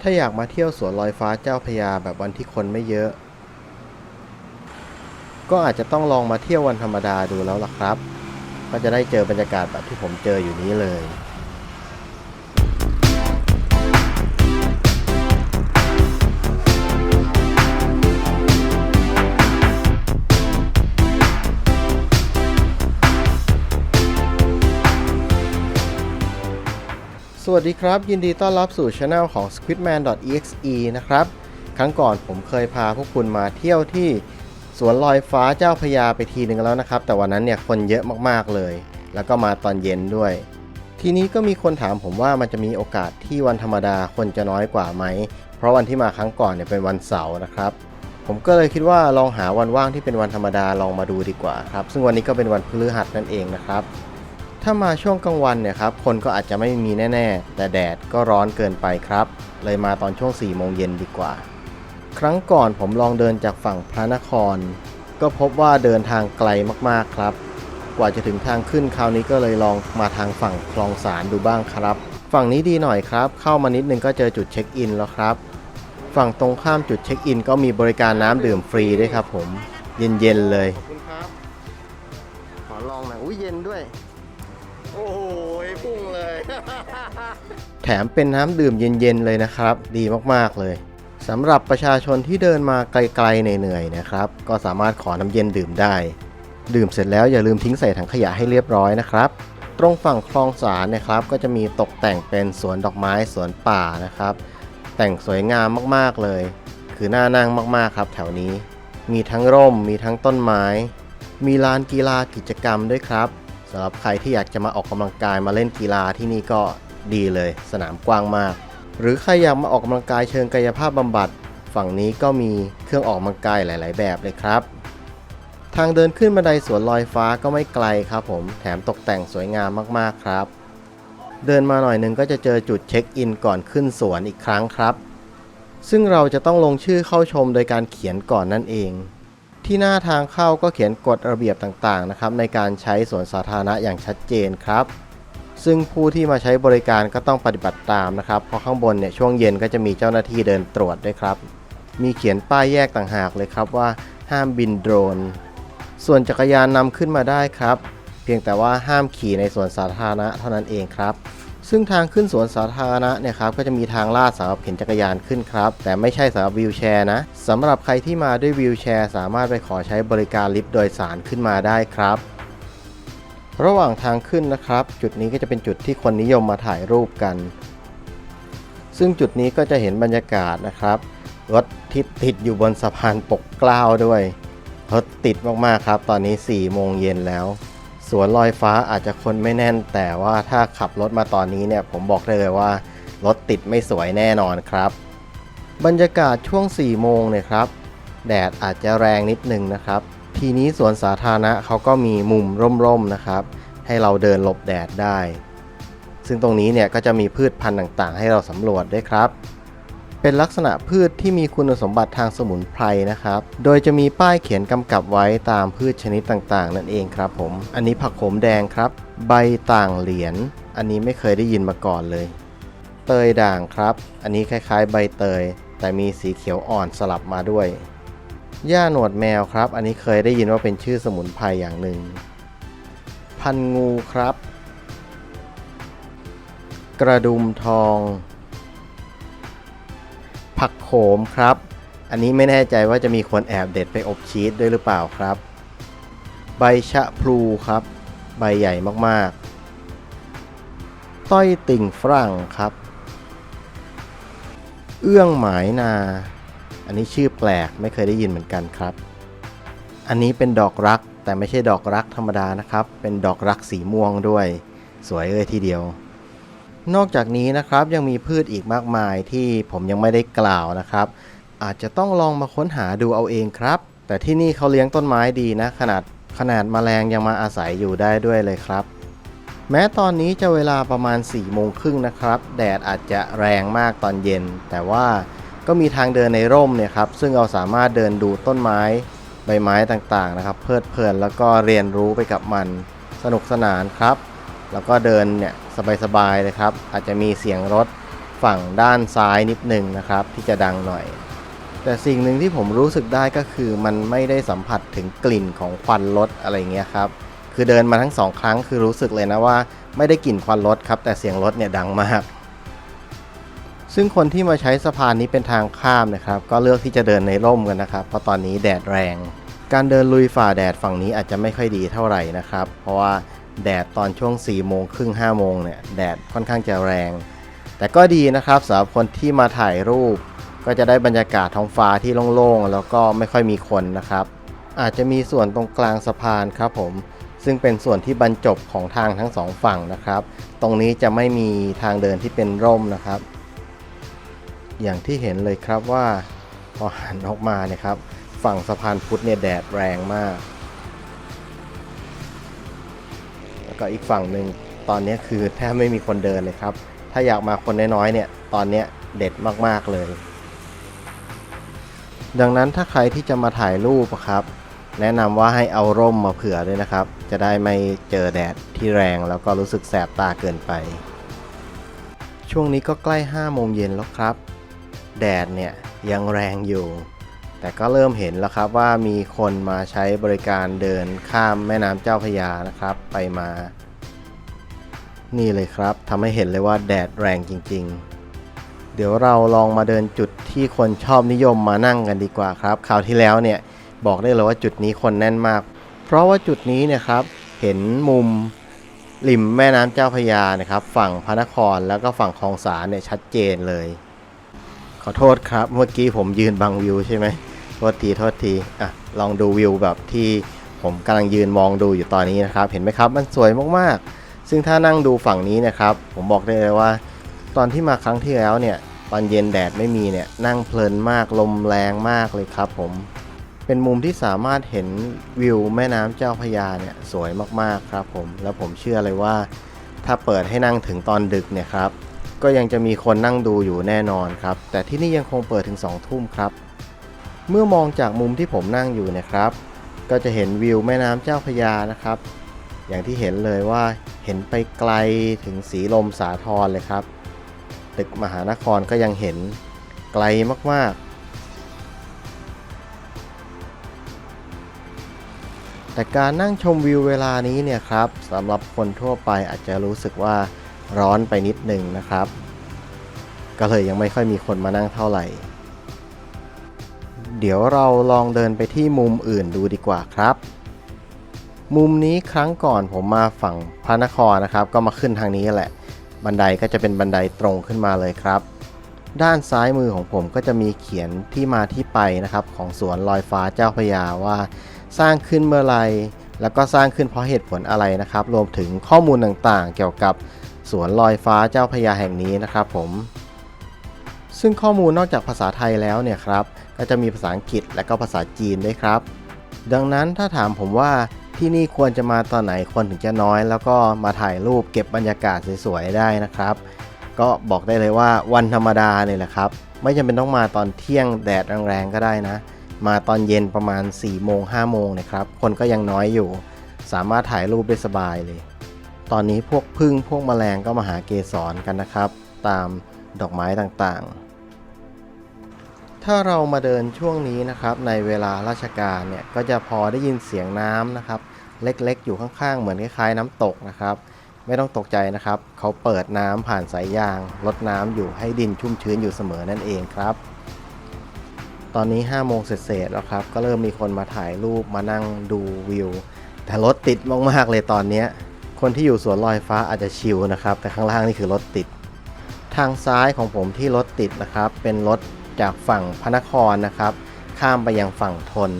ถ้าอยากมาเที่ยวสวนลอยฟ้าเจ้าพยาแบบวันที่คนไม่เยอะ ก็อาจจะต้องลองมาเที่ยววันธรรมดาดูแล้วล่ะครับ ก็จะได้เจอบรรยากาศแบบที่ผมเจออยู่นี้เลย วัสดีครับ ยินดีต้อนรับสู่ช anel ของ squidman.exe นะครับ ครั้งก่อนผมเคยพาพวกคุณมาเที่ยวที่สวนลอยฟ้าเจ้าพยาไปทีนึงแล้วนะครับ แต่วันนั้นเนี่ยคนเยอะมากๆเลย แล้วก็มาตอนเย็นด้วย ทีนี้ก็มีคนถามผมว่ามันจะมีโอกาสที่วันธรรมดาคนจะน้อยกว่าไหม เพราะวันที่มาครั้งก่อนเนี่ยเป็นวันเสาร์นะครับ ผมก็เลยคิดว่าลองหาวันว่างที่เป็นวันธรรมดาลองมาดูดีกว่าครับ ซึ่งวันนี้ก็เป็นวันพฤหัสนั่นเองนะครับ ถ้ามาช่วงกลางวันเนี่ยครับคนก็อาจจะไม่มีแน่ ๆ แต่แดดก็ร้อนเกินไปครับ เลยมาตอนช่วง4โมงเย็นดีกว่า ครั้งก่อนผมลองเดินจากฝั่งพระนคร ก็พบว่าเดินทางไกลมากๆครับ กว่าจะถึงทางขึ้นคราวนี้ก็เลยลองมาทางฝั่งคลองสารดูบ้างครับ ฝั่งนี้ดีหน่อยครับ เข้ามานิดนึงก็เจอจุดเช็คอินแล้วครับ ฝั่งตรงข้ามจุดเช็คอิน ก็มีบริการน้ำดื่มฟรีด้วยครับ ผม เย็นๆเลยขอบคุณครับขอลองหน่อยอุ้ยเย็นด้วย โอ้โหพุ่งเลย แถมเป็นน้ำดื่มเย็นๆเลยนะครับ ดีมากๆเลยสำหรับประชาชนที่เดินมาไกลๆเหนื่อยๆนะครับ ก็สามารถขอน้ำเย็นดื่มได้ ดื่มเสร็จแล้วอย่าลืมทิ้งใส่ถังขยะให้เรียบร้อยนะครับ ตรงฝั่งคลองสารนะครับ ก็จะมีตกแต่งเป็นสวนดอกไม้สวนป่านะครับ แต่งสวยงามมากๆเลย คือน่านั่งมากๆครับ แถวนี้ มีทั้งร่มมีทั้งต้นไม้ มีลานกีฬากิจกรรมด้วยครับ สำหรับใครที่อยากจะมาออกกำลังกายมาเล่นกีฬาที่นี่ก็ดีเลย สนามกว้างมาก หรือใครอยากมาออกกำลังกายเชิงกายภาพบำบัด ฝั่งนี้ก็มีเครื่องออกกำลังกายหลาย ๆ แบบเลยครับ ทางเดินขึ้นบันไดสวนลอยฟ้าก็ไม่ไกลครับผมแถมตกแต่งสวยงามมากๆครับ เดินมาหน่อยหนึงก็จะเจอจุดเช็คอินก่อนขึ้นสวนอีกครั้งครับ ซึ่งเราจะต้องลงชื่อเข้าชมโดยการเขียนก่อนนั่นเอง ที่หน้าทางเข้าก็เขียนกฎระเบียบต่างๆนะครับในการใช้สวนสาธารณะอย่างชัดเจนครับ ซึ่งผู้ที่มาใช้บริการก็ต้องปฏิบัติตามนะครับ เพราะข้างบนเนี่ยช่วงเย็นก็จะมีเจ้าหน้าที่เดินตรวจด้วยครับ มีเขียนป้ายแยกต่างหากเลยครับว่าห้ามบินโดรน ส่วนจักรยานนำขึ้นมาได้ครับ เพียงแต่ว่าห้ามขี่ในสวนสาธารณะเท่านั้นเองครับ ซึ่งทางขึ้นสวนสาธารณะเนี่ยครับก็จะมีทางลาดสำหรับเข็นจักรยานขึ้นครับ แต่ไม่ใช่สำหรับวีลแชร์นะสำหรับใครที่มาด้วยวีลแชร์ สามารถไปขอใช้บริการลิฟต์โดยสารขึ้นมาได้ครับ ระหว่างทางขึ้นนะครับ จุดนี้ก็จะเป็นจุดที่คนนิยมมาถ่ายรูปกัน ซึ่งจุดนี้ก็จะเห็นบรรยากาศนะครับรถที่ติดอยู่บนสะพานปกกล้าวด้วยรถติดมากๆครับ ตอนนี้4โมงเย็นแล้ว สวนลอยฟ้าอาจจะคนไม่แน่น แต่ว่าถ้าขับรถมาตอนนี้เนี่ยผมบอกได้เลยว่ารถติดไม่สวยแน่นอนครับ บรรยากาศช่วง 4 โมงเนี่ยครับ แดดอาจจะแรงนิดนึงนะครับ ทีนี้สวนสาธารณะเขาก็มีมุมร่มๆนะครับ ให้เราเดินหลบแดดได้ ซึ่งตรงนี้เนี่ยก็จะมีพืชพันธุ์ต่างๆ ให้เราสำรวจด้วยครับ เป็นลักษณะพืชที่มีคุณสมบัติทางสมุนไพรนะครับ โดยจะมีป้ายเขียนกำกับไว้ตามพืชชนิดต่างๆ นั่นเองครับผม อันนี้ผักโขมแดงครับ ใบต่างเหรียญ อันนี้ไม่เคยได้ยินมาก่อนเลย เตยด่างครับ อันนี้คล้ายๆ ใบเตย แต่มีสีเขียวอ่อนสลับมาด้วย หญ้าหนวดแมวครับ อันนี้เคยได้ยินว่าเป็นชื่อสมุนไพรอย่างหนึ่ง พันงูครับ กระดุมทอง ขมครับ อันนี้ไม่แน่ใจว่าจะมีคนแอบเด็ดไปอบชีสด้วยหรือเปล่าครับ ใบชะพลูครับ ใบใหญ่มากๆ ต้อยติ่งฝรั่งครับ เอื้องหมายนา อันนี้ชื่อแปลกไม่เคยได้ยินเหมือนกันครับ อันนี้เป็นดอกรักแต่ไม่ใช่ดอกรักธรรมดานะครับ เป็นดอกรักสีม่วงด้วย สวยเลยทีเดียว นอกจากนี้นะครับยังมีพืชอีกมากมายที่ผมยังไม่ได้กล่าวนะครับ อาจจะต้องลองมาค้นหาดูเอาเองครับ แต่ที่นี่เขาเลี้ยงต้นไม้ดีนะ ขนาดขนาดแมลงยังมาอาศัยอยู่ได้ด้วยเลยครับ แม้ตอนนี้จะเวลาประมาณ4ี่โมงครึ่งนะครับ แดดอาจจะแรงมากตอนเย็น แต่ว่าก็มีทางเดินในร่มเนี่ยครับ ซึ่งเราสามารถเดินดูต้นไม้ใบไม้ต่างๆนะครับ เพลิดเพลินแล้วก็เรียนรู้ไปกับมันสนุกสนานครับ แล้วก็เดินเนี่ยสบายๆเลยครับ อาจจะมีเสียงรถฝั่งด้านซ้ายนิดหนึ่งนะครับ ที่จะดังหน่อย แต่สิ่งหนึ่งที่ผมรู้สึกได้ก็คือมันไม่ได้สัมผัสถึงกลิ่นของควันรถอะไรเงี้ยครับ คือเดินมาทั้งสองครั้งคือรู้สึกเลยนะว่า ไม่ได้กลิ่นควันรถครับ แต่เสียงรถเนี่ยดังมาก ซึ่งคนที่มาใช้สะพานนี้เป็นทางข้ามนะครับ ก็เลือกที่จะเดินในร่มกันนะครับ เพราะตอนนี้แดดแรง การเดินลุยฝ่าแดดฝั่งนี้อาจจะไม่ค่อยดีเท่าไหร่นะครับ เพราะว่า แดดตอนช่วง4โมงครึ่ง5โมงเนี่ยแดดค่อนข้างจะแรง แต่ก็ดีนะครับสำหรับคนที่มาถ่ายรูป ก็จะได้บรรยากาศท้องฟ้าที่โล่งๆ แล้วก็ไม่ค่อยมีคนนะครับ อาจจะมีส่วนตรงกลางสะพานครับผมซึ่งเป็นส่วนที่บรรจบของทางทั้งสองฝั่งนะครับ ตรงนี้จะไม่มีทางเดินที่เป็นร่มนะครับ อย่างที่เห็นเลยครับว่าพอหันออกมาเนี่ยครับ ฝั่งสะพานพุทธเนี่ยแดดแรงมาก ก็อีกฝั่งหนึ่งตอนนี้คือแทบไม่มีคนเดินเลยครับ ถ้าอยากมาคนน้อยๆเนี่ย ตอนนี้เด็ดมากๆเลย ดังนั้นถ้าใครที่จะมาถ่ายรูปครับ แนะนำว่าให้เอาร่มมาเผื่อด้วยนะครับ จะได้ไม่เจอแดดที่แรงแล้วก็รู้สึกแสบตาเกินไป ช่วงนี้ก็ใกล้5โมงเย็นแล้วครับ แดดเนี่ยยังแรงอยู่ แต่ก็เริ่มเห็นแล้วครับว่ามีคนมาใช้บริการเดินข้ามแม่น้ำเจ้าพยานะครับ ไปมา นี่เลยครับทำให้เห็นเลยว่าแดดแรงจริง ๆ เดี๋ยวเราลองมาเดินจุดที่คนชอบนิยมมานั่งกันดีกว่าครับคราวที่แล้วเนี่ยบอกได้เลยว่าจุดนี้คนแน่นมาก เพราะว่าจุดนี้เนี่ยครับเห็นมุมริมแม่น้ำเจ้าพยานะครับ ฝั่งพระนครแล้วก็ฝั่งคลองสาเนี่ยชัดเจนเลย ขอโทษครับเมื่อกี้ผมยืนบังวิวใช่ไหม ทษทีโทษทีอะลองดูวิวแบบที่ผมกำลังยืนมองดูอยู่ตอนนี้นะครับ เห็นไหมครับมันสวยมากๆ ซึ่งถ้านั่งดูฝั่งนี้นะครับ ผมบอกได้เลยว่า ตอนที่มาครั้งที่แล้วเนี่ยตอนเย็นแดดไม่มีเนี่ยนั่งเพลินมากลมแรงมากเลยครับผมเป็นมุมที่สามารถเห็นวิวแม่น้ำเจ้าพยาเนี่ยสวยมากๆครับผมแล้วผมเชื่อเลยว่า ถ้าเปิดให้นั่งถึงตอนดึกเนี่ยครับก็ยังจะมีคนนั่งดูอยู่แน่นอนครับ แต่ที่นี่ยังคงเปิดถึง2ทุ่มครับ เมื่อมองจากมุมที่ผมนั่งอยู่นะครับ ก็จะเห็นวิวแม่น้ำเจ้าพยานะครับ อย่างที่เห็นเลยว่าเห็นไปไกลถึงสีลมสาทรเลยครับ ตึกมหานครก็ยังเห็นไกลมากๆ แต่การนั่งชมวิวเวลานี้เนี่ยครับสำหรับคนทั่วไปอาจจะรู้สึกว่าร้อนไปนิดหนึ่งนะครับ ก็เลยยังไม่ค่อยมีคนมานั่งเท่าไหร่ เดี๋ยวเราลองเดินไปที่มุมอื่นดูดีกว่าครับ มุมนี้ครั้งก่อนผมมาฝั่งพระนครนะครับ ก็มาขึ้นทางนี้แหละ บันไดก็จะเป็นบันไดตรงขึ้นมาเลยครับ ด้านซ้ายมือของผมก็จะมีเขียนที่มาที่ไปนะครับ ของสวนลอยฟ้าเจ้าพยาว่า สร้างขึ้นเมื่อไรแล้วก็สร้างขึ้นเพราะเหตุผลอะไรนะครับ รวมถึงข้อมูลต่างๆ เกี่ยวกับสวนลอยฟ้าเจ้าพยาแห่งนี้นะครับผม ซึ่งข้อมูลนอกจากภาษาไทยแล้วเนี่ยครับ ก็จะมีภาษาอังกฤษและก็ภาษาจีนด้วยครับ ดังนั้นถ้าถามผมว่าที่นี่ควรจะมาตอนไหนคนถึงจะน้อย แล้วก็มาถ่ายรูปเก็บบรรยากาศสวยๆได้นะครับ ก็บอกได้เลยว่าวันธรรมดาเนี่ยแหละครับ ไม่จำเป็นต้องมาตอนเที่ยงแดดแรงๆก็ได้นะ มาตอนเย็นประมาณ4โมง5โมงนะครับคนก็ยังน้อยอยู่ สามารถถ่ายรูปได้สบายเลย ตอนนี้พวกพึ่งพวกแมลงก็มาหาเกสรกันนะครับ ตามดอกไม้ต่างๆ ถ้าเรามาเดินช่วงนี้นะครับในเวลาราชการเนี่ยก็จะพอได้ยินเสียงน้ำนะครับเล็กๆ อยู่ข้างๆ เหมือนคล้ายๆ น้ำตกนะครับ ไม่ต้องตกใจนะครับ เขาเปิดน้ำผ่านสายยางลดน้ำอยู่ให้ดินชุ่มชื้นอยู่เสมอนั่นเองครับ ตอนนี้5โมงเศษแล้วครับ ก็เริ่มมีคนมาถ่ายรูปมานั่งดูวิว แต่รถติดมากๆเลยตอนนี้ คนที่อยู่สวนลอยฟ้าอาจจะชิลนะครับ แต่ข้างล่างนี่คือรถติด ทางซ้ายของผมที่รถติดนะครับ เป็นรถ จากฝั่งพระนครนะครับ ข้ามไปยังฝั่งทน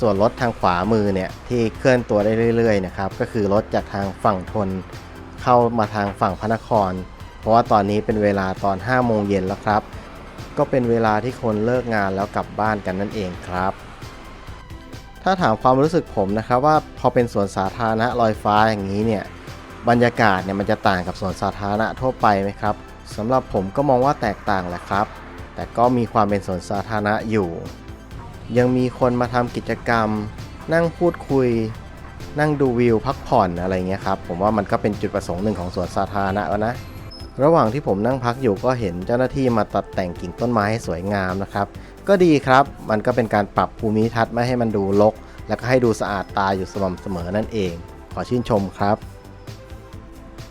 ส่วนรถทางขวามือเนี่ยที่เคลื่อนตัวได้เรื่อยๆนะครับก็คือรถจากทางฝั่งทน เข้ามาทางฝั่งพระนคร เพราะว่าตอนนี้เป็นเวลาตอน5โมงเย็นแล้วครับ ก็เป็นเวลาที่คนเลิกงานแล้วกลับบ้านกันนั่นเองครับ ถ้าถามความรู้สึกผมนะครับว่าพอเป็นสวนสาธารณะลอยฟ้าอย่างนี้เนี่ยบรรยากาศเนี่ยมันจะต่างกับสวนสาธารณะทั่วไปไหมครับสำหรับผมก็มองว่าแตกต่างแหละครับ แต่ก็มีความเป็นสวนสาธารณะอยู่ ยังมีคนมาทำกิจกรรม นั่งพูดคุย นั่งดูวิวพักผ่อนอะไรเงี้ยครับ ผมว่ามันก็เป็นจุดประสงค์หนึ่งของสวนสาธารณะแล้วนะ ระหว่างที่ผมนั่งพักอยู่ก็เห็นเจ้าหน้าที่มาตัดแต่งกิ่งต้นไม้ให้สวยงามนะครับ ก็ดีครับ มันก็เป็นการปรับภูมิทัศน์ไม่ให้มันดูรก แล้วก็ให้ดูสะอาดตาอยู่สม่ำเสมอนั่นเอง ขอชื่นชมครับ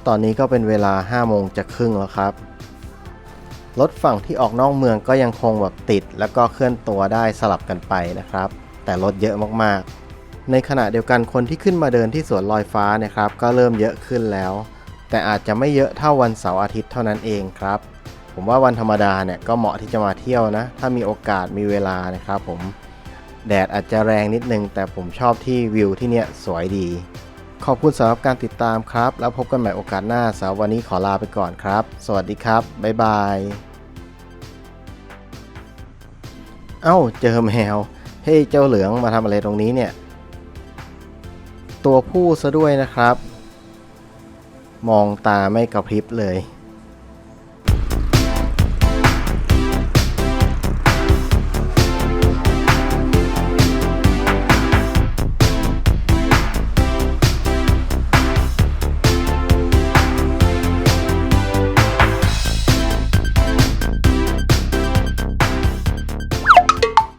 ตอนนี้ก็เป็นเวลา5โมงจะครึ่งแล้วครับ รถฝั่งที่ออกนอกเมืองก็ยังคงแบบติด แล้วก็เคลื่อนตัวได้สลับกันไปนะครับ แต่รถเยอะมากๆ ในขณะเดียวกันคนที่ขึ้นมาเดินที่สวนลอยฟ้านะครับ ก็เริ่มเยอะขึ้นแล้ว แต่อาจจะไม่เยอะเท่าวันเสาร์อาทิตย์เท่านั้นเองครับ ผมว่าวันธรรมดาเนี่ยก็เหมาะที่จะมาเที่ยวนะ ถ้ามีโอกาสมีเวลานะครับ ผมแดดอาจจะแรงนิดนึง แต่ผมชอบที่วิวที่เนี่ยสวยดี ขอบคุณสำหรับการติดตามครับ แล้วพบกันใหม่โอกาสหน้าสำหรับวันนี้ขอลาไปก่อนครับ สวัสดีครับ บ๊ายบาย เอ้า เจอแมว เฮ้ยเจ้าเหลืองมาทำอะไรตรงนี้เนี่ย ตัวผู้ซะด้วยนะครับ มองตาไม่กระพริบเลย